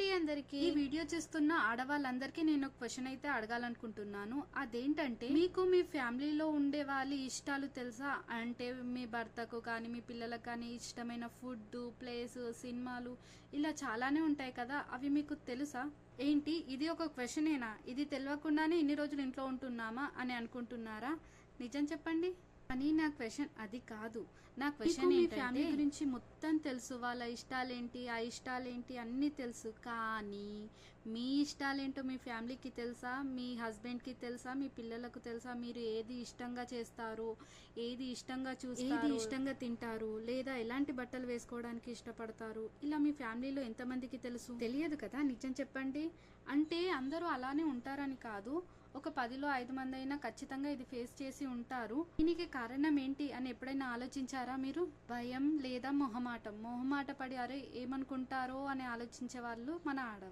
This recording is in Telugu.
అండి అందరికి. ఈ వీడియో చూస్తున్న ఆడవాళ్ళందరికీ నేను ఒక క్వశ్చన్ అయితే అడగాలనుకుంటున్నాను. అదేంటంటే మీకు మీ ఫ్యామిలీలో ఉండే వాళ్ళ ఇష్టాలు తెలుసా? అంటే మీ భర్తకు కానీ మీ పిల్లలకు కానీ ఇష్టమైన ఫుడ్ ప్లేస్ సినిమాలు ఇలా చాలానే ఉంటాయి కదా? అవి మీకు తెలుసా? ఏంటి? ఇది ఒక క్వశ్చనేనా ఇది తెలియకుండానే ఇన్ని రోజులు ఇంట్లో ఉంటున్నామా అని అనుకుంటున్నారా? నిజం చెప్పండి. కానీ నా క్వశ్చన్ అది కాదు. నా క్వశ్చన్ ఫ్యామిలీ గురించి మొత్తం తెలుసు. వాళ్ళ ఇష్టాలేంటి ఆ ఇష్టాలేంటి అన్నీ తెలుసు. కానీ మీ ఇష్టాలేంటో మీ ఫ్యామిలీకి తెలుసా? మీ హస్బెండ్కి తెలుసా? మీ పిల్లలకు తెలుసా? మీరు ఏది ఇష్టంగా చేస్తారు? ఏది ఇష్టంగా చూస్తారు? ఏది ఇష్టంగా తింటారు? లేదా ఎలాంటి బట్టలు వేసుకోవడానికి ఇష్టపడతారు? ఇలా మీ ఫ్యామిలీలో ఎంతమందికి తెలుసు? తెలియదు కదా నిజం చెప్పండి. అంటే అందరూ అలానే ఉంటారని కాదు. ఒక పదిలో ఐదు మంది అయినా ఖచ్చితంగా ఇది ఫేస్ చేసి ఉంటారు. దీనికి కారణం ఏంటి అని ఎప్పుడైనా ఆలోచించారా మీరు? భయం లేదా మొహమాటం? మొహమాట పడి అరే ఏమనుకుంటారో అని ఆలోచించే వాళ్ళు మన ఆడ